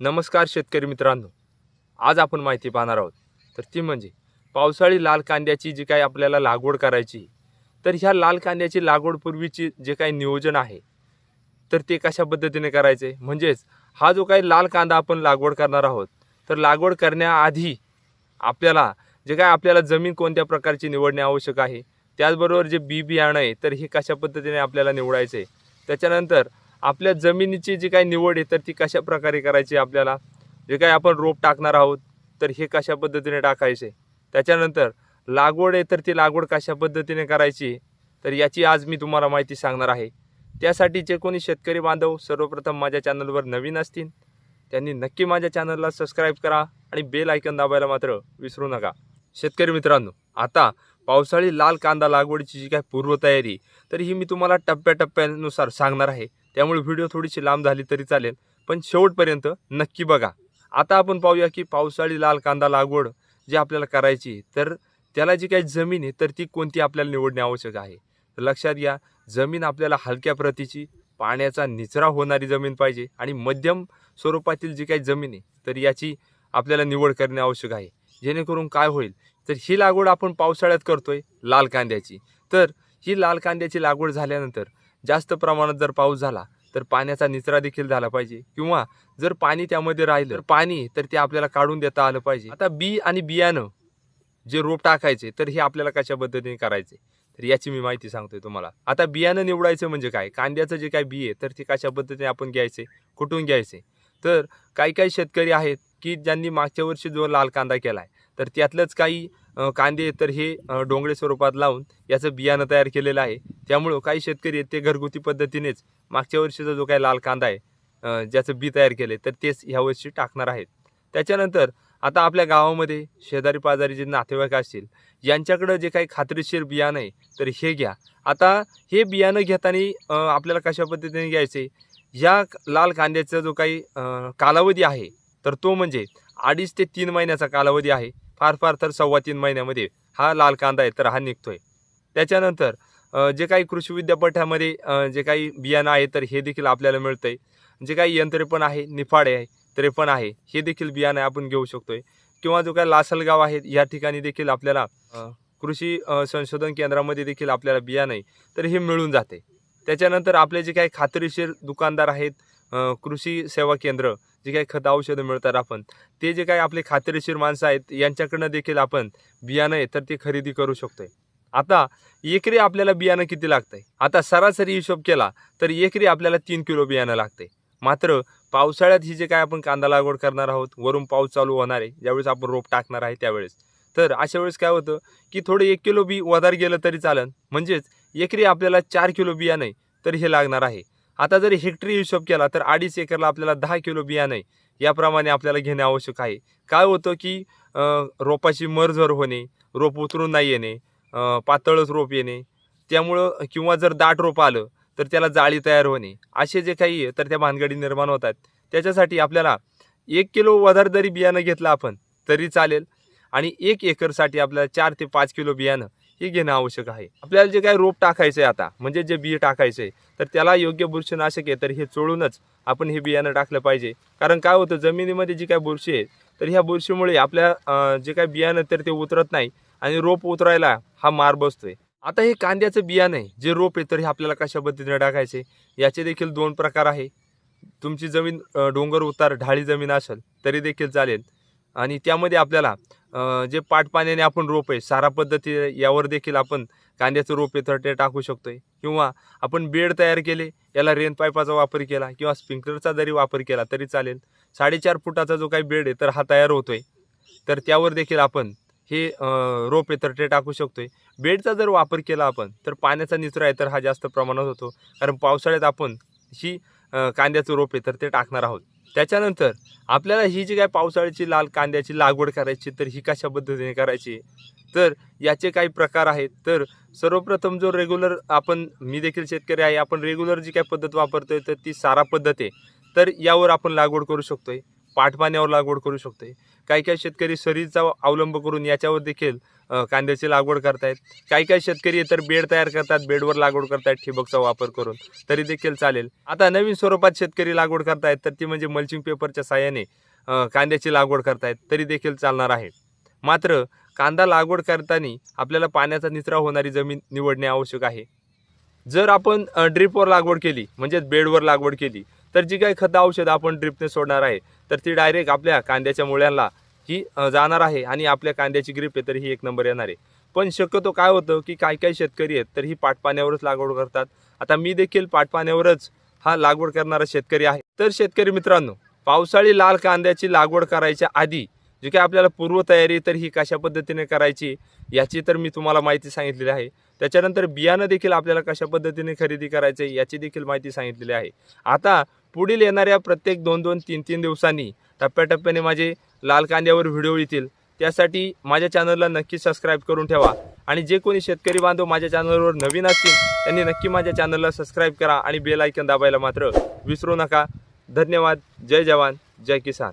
नमस्कार शेतकरी मित्रांनो. आज आपण माहिती पाहणार आहोत. तर ती म्हणजे पावसाळी लाल कांद्याची जी काही आपल्याला लागवड करायची तर ह्या लाल कांद्याची लागवडपूर्वीची जे काही नियोजन आहे तर ते कशा पद्धतीने करायचे? म्हणजेच हा जो काही लाल कांदा आपण लागवड करणार आहोत तर लागवड करण्याआधी आपल्याला जे काय आपल्याला जमीन कोणत्या प्रकारची निवडणे आवश्यक आहे त्याचबरोबर जे बी बियाणं आहे तर हे कशा पद्धतीने आपल्याला निवडायचं? आहे त्याच्यानंतर आपल्या जमिनीची जी काही निवड आहे तर ती कशा प्रकारे करायची आहे आपल्याला? जे काही आपण रोप टाकणार आहोत तर हे कशा पद्धतीने टाकायचे? त्याच्यानंतर लागवड आहे तर ती लागवड कशा पद्धतीने करायची? तर याची आज मी तुम्हाला माहिती सांगणार आहे. त्यासाठी जे कोणी शेतकरी बांधव सर्वप्रथम माझ्या चॅनलवर नवीन असतील त्यांनी नक्की माझ्या चॅनलला सबस्क्राईब करा आणि बेल ऐकन दाबायला मात्र विसरू नका. शेतकरी मित्रांनो आता पावसाळी लाल कांदा लागवडीची जी काही पूर्वतयारी तर ही मी तुम्हाला टप्प्याटप्प्यानुसार सांगणार आहे. त्यामुळे व्हिडिओ थोडीशी लांब झाली तरी चालेल. पण शेवटपर्यंत नक्की बघा. आता आपण पाहूया की पावसाळी लाल कांदा लागवड जी आपल्याला करायची तर त्याला जी काही जमीन आहे तर ती कोणती आपल्याला निवडणे आवश्यक आहे? तर लक्षात घ्या जमीन आपल्याला हलक्या प्रतीची पाण्याचा निचरा होणारी जमीन पाहिजे आणि मध्यम स्वरूपातील जी काही जमीन आहे तर याची आपल्याला निवड करणे आवश्यक आहे. जेणेकरून काय होईल तर ही लागवड आपण पावसाळ्यात करतोय लाल कांद्याची. तर ही लाल कांद्याची लागवड झाल्यानंतर जास्त प्रमाणात जर पाऊस झाला तर पाण्याचा निचरा देखील झाला पाहिजे. किंवा जर पाणी त्यामध्ये राहिलं तर पाणी तर ते आपल्याला काढून देता आलं पाहिजे. आता बी आणि बियाणं जे रोप टाकायचे तर हे आपल्याला कशा पद्धतीने करायचे? तर याची मी माहिती सांगतोय तुम्हाला. आता बियाणं निवडायचं म्हणजे काय? कांद्याचं जे काय बी आहे तर ते कशा पद्धतीने आपण घ्यायचे? कुठून घ्यायचे? तर काही काही शेतकरी आहेत की ज्यांनी मागच्या वर्षी जो लाल कांदा केला आहे तर त्यातलंच काही कांदे तर हे डोंगळे स्वरूपात लावून याचं बियाणं तयार केलेलं आहे. त्यामुळं काही शेतकरी आहेत ते घरगुती पद्धतीनेच मागच्या वर्षीचा जो काही लाल कांदा आहे ज्याचं बी तयार केले तर तेच ह्या वर्षी टाकणार आहेत. त्याच्यानंतर आता आपल्या गावामध्ये शेजारी पाजारी जे नातेवाईक असतील यांच्याकडं जे काही खात्रीशीर बियाणं आहे तर हे घ्या. आता हे बियाणं घेताना आपल्याला कशा पद्धतीने घ्यायचे? या लाल कांद्याचा जो काही कालावधी आहे तर तो म्हणजे अडीच ते तीन महिन्याचा कालावधी आहे. फार फार तर सव्वा तीन महिन्यामध्ये हा लाल कांदा आहे तर हा निघतोय. त्याच्यानंतर जे काही कृषी विद्यापीठामध्ये जे काही बियाणं आहे तर हे देखील आपल्याला मिळतं आहे जे काही यंत्रे पण आहे निफाडे आहे त्रेपण आहे हे देखील बियाणं आपण घेऊ शकतोय. किंवा जो काही लासलगाव आहे या ठिकाणी देखील आपल्याला कृषी संशोधन केंद्रामध्ये देखील आपल्याला बियाणं आहे तर हे मिळून जाते. त्याच्यानंतर आपले जे काही खात्रीशीर दुकानदार आहेत कृषी सेवा केंद्र जे काही खत औषधं मिळतात आपण ते जे काही आपले खात्रीशीर माणसं आहेत यांच्याकडनं देखील आपण बियाणं आहे तर ते खरेदी करू शकतोय. आता एकरी आपल्याला बियाणं किती लागतंय? आता सरासरी हिशोब केला तर एकरी आपल्याला तीन किलो बियाणं लागते मात्र पावसाळ्यात ही जे काय आपण कांदा लागवड करणार आहोत वरून पाऊस चालू होणार आहे ज्यावेळेस आपण रोप टाकणार आहे त्यावेळेस. तर अशा वेळेस काय होतं की थोडं एक किलो बी वधार गेलं तरी चालेल म्हणजेच एकरी आपल्याला चार किलो बियाणं तर हे लागणार आहे. आता जर हेक्टरी हिशोब केला तर अडीच एकरला आपल्याला दहा किलो बियाणं याप्रमाणे आपल्याला घेणे आवश्यक आहे. काय होतं की रोपाची मरझर होणे रोप उतरून नाही येणे पातळच रोप येणे त्यामुळं किंवा जर दाट रोप आलं तर त्याला जाळी तयार होणे असे जे काही आहे, तर त्या भानगडी निर्माण होतात त्याच्यासाठी आपल्याला एक किलो वधार जरी बियाणं घेतलं आपण तरी चालेल. आणि एक एकरसाठी आपल्याला चार ते पाच किलो बियाणं हे घेणं आवश्यक आहे. आपल्याला जे काही रोप टाकायचं आहे आता म्हणजे जे बी टाकायचं आहे तर त्याला योग्य बुरशीनाशक आहे तर हे चोळूनच आपण हे बियाणं टाकलं पाहिजे. कारण काय होतं जमिनीमध्ये जी काही बुरशी आहे तर ह्या बुरशीमुळे आपल्या जे काही बियाणं तर ते उतरत नाही आणि रोप उतरायला हा मार बसतोय. आता हे कांद्याचं बियाणं आहे जे रोप आहे तर हे आपल्याला कशा पद्धतीने टाकायचे? याचे देखील दोन प्रकार आहे. तुमची जमीन डोंगर उतार ढाळी जमीन असेल तरी देखील चालेल. आणि त्यामध्ये आपल्याला जे पाटपाण्याने आपण रोप आहे सारा पद्धती यावर देखील आपण कांद्याचं रोप आहे तर ते टाकू शकतोय. किंवा आपण बेड तयार केले याला रेन पाईपाचा वापर केला किंवा स्प्रिंकलरचा जरी वापर केला तरी चालेल. साडेचार फुटाचा जो काही बेड आहे तर हा तयार होतोय. तर त्यावर देखील आपण हे रोप आहे तर ते टाकू शकतोय. बेडचा जर वापर केला आपण तर पाण्याचा निचरा आहे तर हा जास्त प्रमाणात होतो. कारण पावसाळ्यात आपण ही कांद्याचं रोप आहे तर ते टाकणार आहोत. त्याच्यानंतर आपल्याला ही जी काय पावसाळ्याची लाल कांद्याची लागवड करायची तर ही कशा पद्धतीने करायची? तर याचे काही प्रकार आहेत. तर सर्वप्रथम जो रेग्युलर आपण मी देखील शेतकरी आहे आपण रेग्युलर जी काय पद्धत वापरतोय तर ती सारा पद्धत आहे. तर यावर आपण लागवड करू शकतोय पाठपाण्यावर लागवड करू शकतोय. काही काही शेतकरी सरीचा अवलंब करून याच्यावर देखील कांद्याची लागवड करतायत? काही काही शेतकरी तर बेड तयार करतात बेडवर लागवड करतायत ठिबकचा वापर करून? तरी देखील चालेल. आता नवीन स्वरूपात शेतकरी लागवड करतायत तर ती म्हणजे मल्चिंग पेपरच्या साह्याने कांद्याची लागवड करतायत तरी देखील चालणार आहे. मात्र कांदा लागवड करताना आपल्याला पाण्याचा निचरा होणारी जमीन निवडणे आवश्यक आहे. जर आपण ड्रिपवर लागवड केली म्हणजेच बेडवर लागवड केली तर जी काही खतं औषधं आपण ड्रिपने सोडणार आहे तर ती डायरेक्ट आपल्या कांद्याच्या मुळ्यांना ही जाणार आहे आणि आपल्या कांद्याची ग्रीप आहे तर ही एक नंबर येणार आहे. पण शक्यतो काय होतं की काही काही शेतकरी आहेत तर ही पाटपाण्यावरच लागवड करतात. आता मी देखील पाटपाण्यावरच हा लागवड करणारा शेतकरी आहे. तर शेतकरी मित्रांनो पावसाळी लाल कांद्याची लागवड करायच्या आधी जी काही आपल्याला पूर्वतयारी तर ही कशा पद्धतीने करायची याची तर मी तुम्हाला माहिती सांगितलेली आहे. त्याच्यानंतर बियाणं देखील आपल्याला कशा पद्धतीने खरेदी करायचं आहे याची देखील माहिती सांगितलेली आहे. आता पुढील येणाऱ्या प्रत्येक दोन दोन तीन तीन दिवसांनी टप्प्याटप्प्याने माझे लाल कांद्यावर व्हिडिओ येतील. त्यासाठी माझ्या चॅनलला नक्की सबस्क्राईब करून ठेवा. आणि जे कोणी शेतकरी बांधव माझ्या चॅनलवर नवीन असतील त्यांनी नक्की माझ्या चॅनलला सबस्क्राईब करा आणि बेल ऐकन दाबायला मात्र विसरू नका. धन्यवाद. जय जवान. जय किसान.